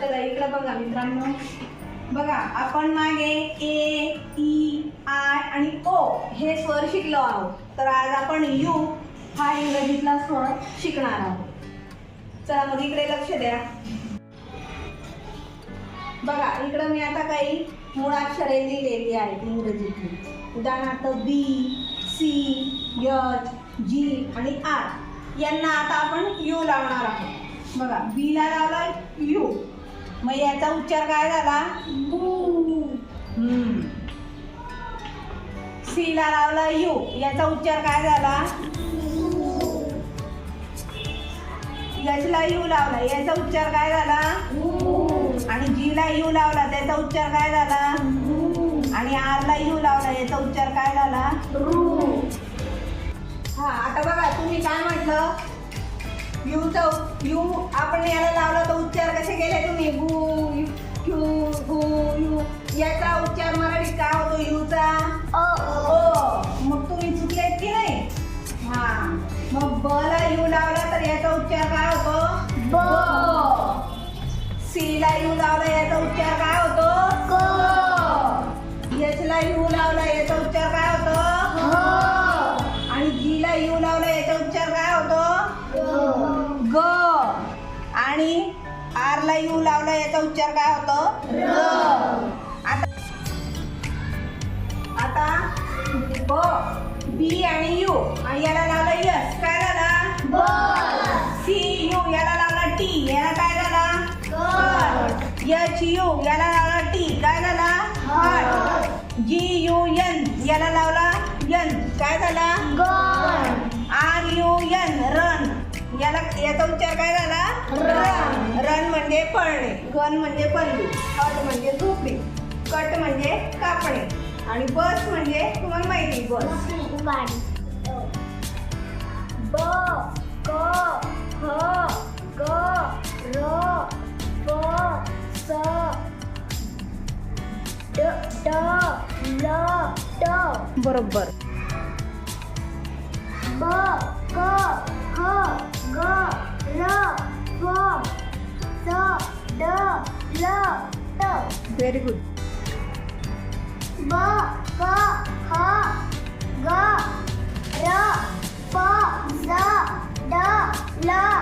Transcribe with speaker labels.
Speaker 1: तर इकडे बघा मित्रांनो. बघा आपण मागे ए ई आय आणि ओ हे स्वर शिकलो आहोत. तर आज आपण यू हा इंग्रजीतला स्वर शिकणार आहोत. चला मग इकडे लक्ष द्या. बघा इकडं मी आता काही मुळाक्षरे लिहिलेली आहेत इंग्रजीतली. उदाहरणार्थ बी सी यच जी आणि आर यांना आता आपण यू लावणार आहोत. बघा बीला लावला यू. मग याचा उच्चार काय झाला? सी ला लावला यू. याचा उच्चार काय झाला? यशला यू लावला. याचा उच्चार काय झाला? आणि जीला यू लावला. त्याचा उच्चार काय झाला? आणि आरला यू लावला. याचा उच्चार काय झाला? हा आता बघा तुम्ही काय म्हटलं? यूचा यू आपण याला लावला तर उच्चार कसे केले तुम्ही? गु यू यू गु यू. याचा उच्चार मराठीत काय होतो? यूचा ओ मग तुम्ही चुकलेत की नाही? हा. मग ब ला यू लावला तर याचा उच्चार काय होतो? सी ला यू लावला याचा उच्चार काय होतो? एच ला यू लावला याचा आणि आर ला यू लावला याचा उच्चार काय होतो? आता आता ब बी आणि यू. आणि याला लावला यस. काय झाला? C U. याला लावला टी. याला काय झाला? H U. याला लावला टी. काय झाला? हट जी यू एन याला लावला एन काय झाला? R U N run. याला याचा उच्चार काय झाला? म्हणजे पळणे गन म्हणजे पल्लू हट म्हणजे झोपणे कट म्हणजे कापणे आणि बस म्हणजे तुम्हाला माहिती बस.
Speaker 2: ब क ह ग र प स ड ड ल ट.
Speaker 1: बरोबर.
Speaker 2: ब क ह ग
Speaker 1: very good.
Speaker 2: B, k, h, g, r, p, z, d, l.